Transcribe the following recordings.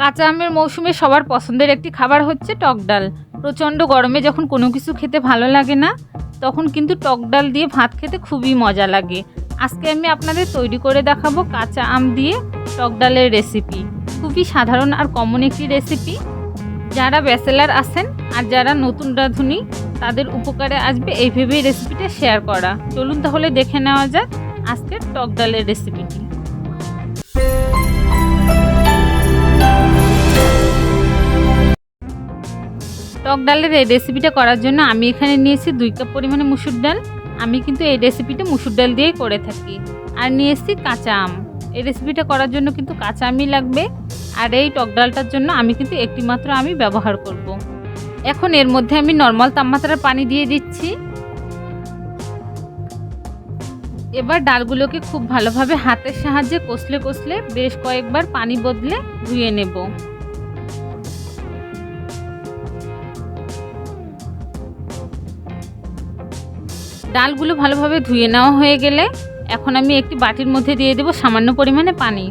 কাঁচা আমের মৌসুমে সবার পছন্দের একটি খাবার হচ্ছে টক ডাল। প্রচণ্ড গরমে যখন কোনো কিছু খেতে ভালো লাগে না, তখন কিন্তু টক ডাল দিয়ে ভাত খেতে খুবই মজা লাগে। আজকে আমি আপনাদের তৈরি করে দেখাবো কাঁচা আম দিয়ে টক ডালের রেসিপি। খুবই সাধারণ আর কমন একটি রেসিপি। যারা ব্যাচেলার আছেন আর যারা নতুন রাঁধুনি, তাদের উপকারে আসবে এই ভেবেই রেসিপিটা শেয়ার করা। চলুন তাহলে দেখে নেওয়া যাক আজকের টক ডালের রেসিপিটি। টক ডালের এই রেসিপিটা করার জন্য আমি এখানে নিয়েছি দুই কাপ পরিমাণে মুসুর ডাল। আমি কিন্তু এই রেসিপিটা মুসুর ডাল দিয়েই করে থাকি। আর নিয়েছি কাঁচা আম। এই রেসিপিটা করার জন্য কিন্তু কাঁচা আমই লাগবে। আর এই টক ডালটার জন্য আমি কিন্তু একটি মাত্র আমি ব্যবহার করব। এখন এর মধ্যে আমি নর্মাল তাপমাত্রার পানি দিয়ে দিচ্ছি। এবার ডালগুলোকে খুব ভালোভাবে হাতের সাহায্যে কষলে কষলে বেশ কয়েকবার পানি বদলে ধুয়ে নেব। ডালগুলো ভালোভাবে ধুয়ে নেওয়া হয়ে গেলে এখন আমি একটি বাটির মধ্যে দিয়ে দেব সামান্য পরিমাণে পানি।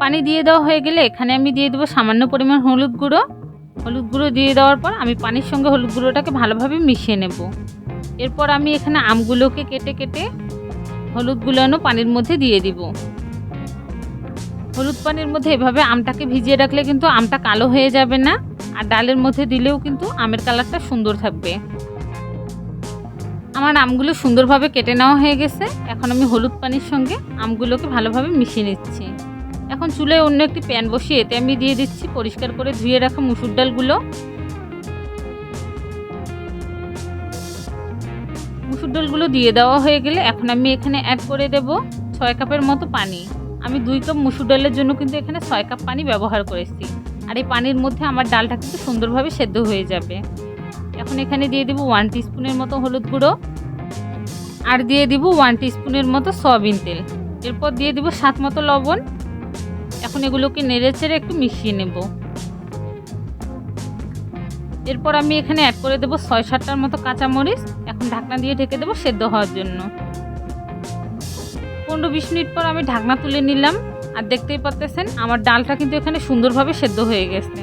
পানি দিয়ে দেওয়া হয়ে গেলে এখানে আমি দিয়ে দেবো সামান্য পরিমাণ হলুদ গুঁড়ো। হলুদ গুঁড়ো দিয়ে দেওয়ার পর আমি পানির সঙ্গে হলুদ গুঁড়োটাকে ভালোভাবে মিশিয়ে নেব। এরপর আমি এখানে আমগুলোকে কেটে কেটে হলুদ গুলানো পানির মধ্যে দিয়ে দিব। হলুদ পানির মধ্যে এভাবে আমটাকে ভিজিয়ে রাখলে কিন্তু আমটা কালো হয়ে যাবে না। আর ডালের মধ্যে দিলেও কিন্তু আমের কালারটা সুন্দর থাকবে। আমার আমগুলো সুন্দরভাবে কেটে নেওয়া হয়ে গেছে। এখন আমি হলুদ পানির সঙ্গে আমগুলোকে ভালোভাবে মিশিয়ে নিচ্ছি। এখন চুলায় অন্য একটি প্যান বসিয়ে এতে আমি দিয়ে দিচ্ছি পরিষ্কার করে ধুয়ে রাখা মুসুর ডালগুলো। মুসুর ডালগুলো দিয়ে দেওয়া হয়ে গেলে এখন আমি এখানে অ্যাড করে দেব ছয় কাপের মতো পানি। আমি দুই কাপ মুসুর ডালের জন্য কিন্তু এখানে ছয় কাপ পানি ব্যবহার করেছি। আর এই পানির মধ্যে আমার ডালটা কিন্তু সুন্দরভাবে সেদ্ধ হয়ে যাবে। এখন এখানে দিয়ে দেবো ওয়ান টিস্পুনের মতো হলুদ গুঁড়ো। আর দিয়ে দিব ওয়ান টিস্পুনের মতো সয়াবিন তেল। এরপর দিয়ে দিব সাত মতো লবণ। এখন এগুলোকে নেড়ে চেড়ে একটু মিশিয়ে নেব। এরপর আমি এখানে অ্যাড করে দেবো ছয় সাতটার মতো কাঁচামরিচ। এখন ঢাকনা দিয়ে ঢেকে দেবো সেদ্ধ হওয়ার জন্য। পনেরো বিশ মিনিট পর আমি ঢাকনা তুলে নিলাম। আর দেখতেই পারতেছেন, আমার ডালটা কিন্তু এখানে সুন্দরভাবে সেদ্ধ হয়ে গেছে।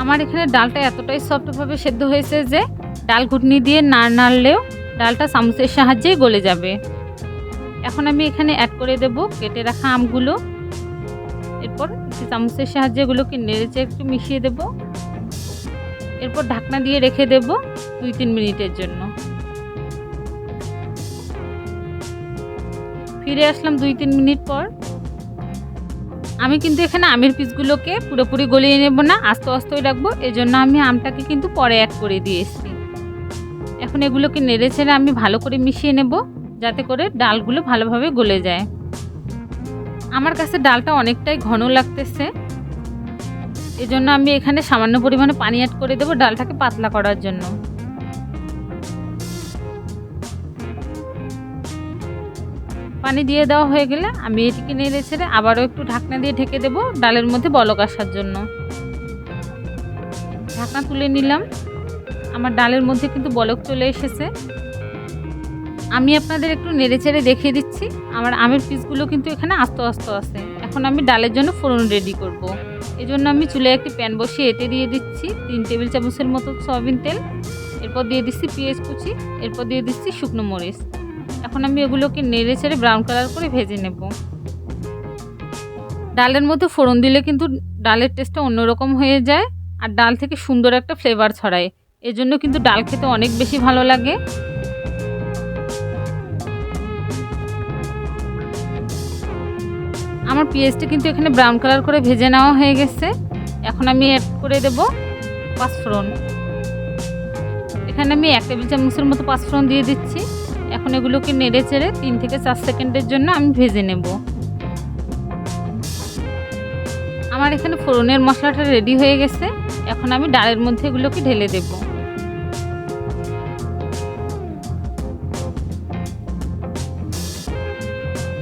আমার এখানে ডালটা এতটাই সফটভাবে সেদ্ধ হয়েছে যে ডাল ঘুটনি দিয়ে নাড় নাড়লেও ডালটা চামচের সাহায্যেই গলে যাবে। এখন আমি এখানে অ্যাড করে দেব কেটে রাখা আমগুলো। এরপর একটি চামচের সাহায্যে এগুলোকে নেড়েচে একটু মিশিয়ে দেব। এরপর ঢাকনা দিয়ে রেখে দেব দুই তিন মিনিটের জন্য। ফিরে আসলাম দুই তিন মিনিট পর। আমি কিন্তু এখানে আমের পিসগুলোকে পুরোপুরি গলিয়ে নেব না, আস্তে আস্তেই রাখব। এজন্য আমি আমটাকে কিন্তু পরে অ্যাড করে দিয়েছি এখন এগুলোকে নেড়ে ছেড়ে আমি ভালো করে মিশিয়ে নেব, যাতে করে ডালগুলো ভালোভাবে গলে যায়। আমার কাছে ডালটা অনেকটাই ঘন লাগতেছে। এজন্য আমি এখানে সামান্য পরিমাণে পানি অ্যাড করে দেবো ডালটাকে পাতলা করার জন্য। পানি দিয়ে দেওয়া হয়ে গেলে আমি এটিকে নেড়ে ছেড়ে আবারও একটু ঢাকনা দিয়ে ঢেকে দেবো ডালের মধ্যে বলক আসার জন্য। ঢাকনা তুলে নিলাম। আমার ডালের মধ্যে কিন্তু বলক চলে এসেছে। আমি আপনাদের একটু নেড়ে চেড়ে দেখিয়ে দিচ্ছি। আমার আমের পিসগুলো কিন্তু এখানে আস্ত আস্ত আছে। এখন আমি ডালের জন্য ফোড়ন রেডি করব। এই জন্য আমি চুলে একটি প্যান বসিয়ে এতে দিয়ে দিচ্ছি তিন টেবিল চামচের মতো সয়াবিন তেল। এরপর দিয়ে দিচ্ছি পেঁয়াজ কুচি। এরপর দিয়ে দিচ্ছি শুকনো মরিচ। এখন আমি এগুলোকে নেড়ে ছেড়ে ব্রাউন কালার করে ভেজে নেব। ডালের মধ্যে ফোড়ন দিলে কিন্তু ডালের টেস্টটা অন্যরকম হয়ে যায় আর ডাল থেকে সুন্দর একটা ফ্লেভার ছড়ায়। এজন্য কিন্তু ডাল খেতে অনেক বেশি ভালো লাগে। আমার পেঁয়াজটা কিন্তু এখানে ব্রাউন কালার করে ভেজে নেওয়া হয়ে গেছে। এখন আমি অ্যাড করে দেব পাঁচফোড়ন। এখানে আমি এক টেবিল চামচের মতো পাঁচফোড়ন দিয়ে দিচ্ছি। এখন এগুলোকে নেড়ে চেড়ে তিন থেকে চার সেকেন্ডের জন্য আমি ভেজে নেব। আমার এখানে ফোড়নের মশলাটা রেডি হয়ে গেছে। এখন আমি ডালের মধ্যে এগুলোকে ঢেলে দেব।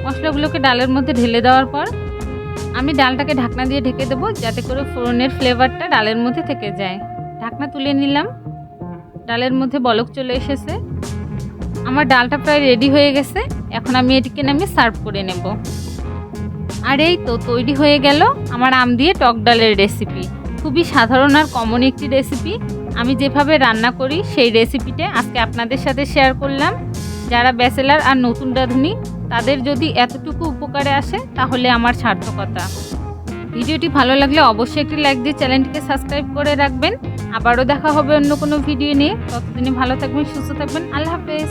মশলাগুলোকে ডালের মধ্যে ঢেলে দেওয়ার পর আমি ডালটাকে ঢাকনা দিয়ে ঢেকে দেবো যাতে করে ফোড়নের ফ্লেভারটা ডালের মধ্যে থেকে যায়। ঢাকনা তুলে নিলাম। ডালের মধ্যে বলক চলে এসেছে। আমার ডালটা প্রায় রেডি হয়ে গেছে। এখন আমি এটিকে নামিয়ে সার্ভ করে নেব। আর এই তো তৈরি হয়ে গেল আমার আম দিয়ে টক ডালের রেসিপি খুবই সাধারণ আর কমন একটি রেসিপি আমি যেভাবে রান্না করি, সেই রেসিপিটা আজকে আপনাদের সাথে শেয়ার করলাম। যারা ব্যাচেলার আর নতুন রাঁধুনি, তাদের যদি এতটুকু উপকারে আসে, তাহলে আমার সার্থকতা। ভিডিওটি ভালো লাগলে অবশ্যই একটি লাইক দিয়ে চ্যানেলটিকে সাবস্ক্রাইব করে রাখবেন। আবারও দেখা হবে অন্য কোনো ভিডিও নিয়ে। ততদিনে ভালো থাকবেন, সুস্থ থাকবেন। আল্লাহ হাফেজ।